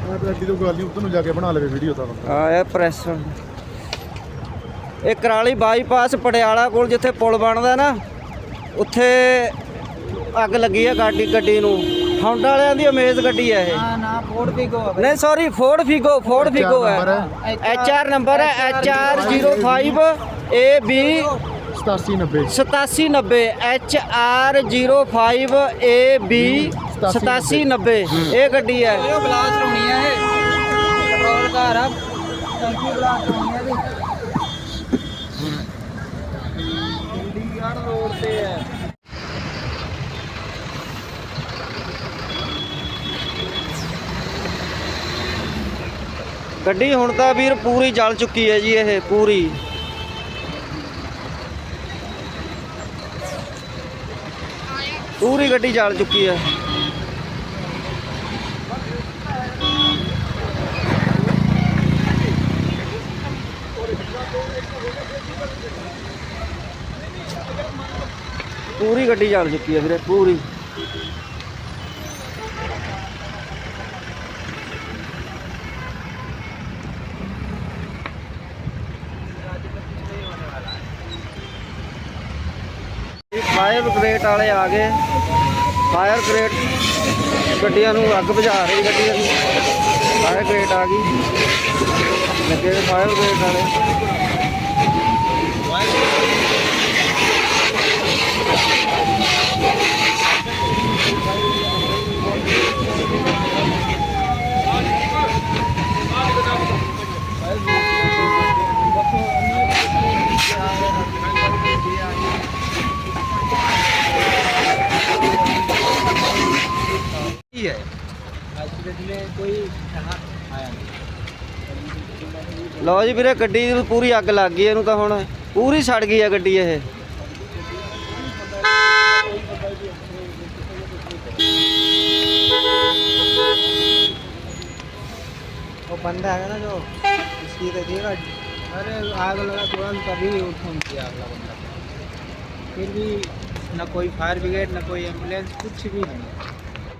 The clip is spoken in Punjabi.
ਮੈਂ ਤਾਂ ਐਡੀ ਤੋਂ ਗੱਲ ਨਹੀਂ ਉੱਧਰ ਨੂੰ ਜਾ ਕੇ ਬਣਾ ਲਵੇ ਵੀਡੀਓ ਤਾਂ। ਆ ਇਹ ਪ੍ਰੈਸ ਇਹ ਕਰਾਲੀ ਬਾਈਪਾਸ ਪਟਿਆਲਾ ਕੋਲ ਜਿੱਥੇ ਪੁਲ ਬਣਦਾ ਨਾ ਉੱਥੇ ਅੱਗ ਲੱਗੀ ਆ ਗਾਡੀ ਗੱਡੀ ਨੂੰ। ਹੌਂਡਾ ਵਾਲਿਆਂ ਦੀ ਅਮੇਜ਼ ਗੱਡੀ ਹੈ ਇਹ। ਨਾ ਨਾ ਫੋੜ ਵੀ ਗੋ ਨਹੀਂ sorry Ford Figo Ford Figo number ਹੈ। ਐਚ ਆਰ ਨੰਬਰ ਹੈ H R 05 A B 8790 8790 H R 05 A B 8790 ਇਹ ਗੱਡੀ ਹੈ। ਇਹ ਬਲਾਸਟ ਹੋਣੀ ਆ ਇਹ। ਪੈਟਰੋਲ ਘਰ ਆ। ਟੈਂਕੀ ਬਲਾਸਟ ਹੋਣੀ ਆ ਇਹਦੀ। ਚੰਡੀਗੜ੍ਹ ਰੋਡ ਤੇ ਹੈ। ਗੱਡੀ ਹੁਣ ਤਾਂ ਵੀਰ ਪੂਰੀ ਜਲ ਚੁੱਕੀ ਹੈ ਜੀ ਇਹ ਪੂਰੀ। ਪੂਰੀ ਗੱਡੀ ਜਲ ਚੁੱਕੀ ਹੈ। ਪੂਰੀ ਗੱਡੀ ਜਲ ਚੁੱਕੀ ਹੈ ਵੀਰੇ ਪੂਰੀ। ਫਾਇਰ ਬ੍ਰਿਗੇਡ ਵਾਲੇ ਆ ਗਏ। ਫਾਇਰ ਬ੍ਰਿਗੇਡ ਗੱਡੀਆਂ ਨੂੰ ਅੱਗ ਬੁਝਾ ਰਹੀ ਗੱਡੀਆਂ ਨੂੰ ਫਾਇਰ ਬ੍ਰਿਗੇਡ ਆ ਗਈ। ਲੱਗੇ ਫਾਇਰ ਬ੍ਰਿਗੇਡ ਵਾਲੇ ਕੀ ਹੈ ਅੱਜ ਦੇ ਦਿਨੇ ਕੋਈ यहाँ ਆਇਆ ਨਹੀਂ ਲਓ ਜੀ ਵੀਰੇ ਗੱਡੀ ਨੂੰ ਪੂਰੀ ਅੱਗ ਲੱਗ ਗਈ ਇਹਨੂੰ ਤਾਂ ਹੁਣ ਪੂਰੀ ਸੜ ਗਈ ਆ ਗੱਡੀ ਇਹ वो बंदा है ना जो इसकी तो देखा अरे आग लगा तुरंत तभी फोन किया अगला बंदा फिर भी ना कोई फायर ब्रिगेड ना कोई एम्बुलेंस कुछ भी नहीं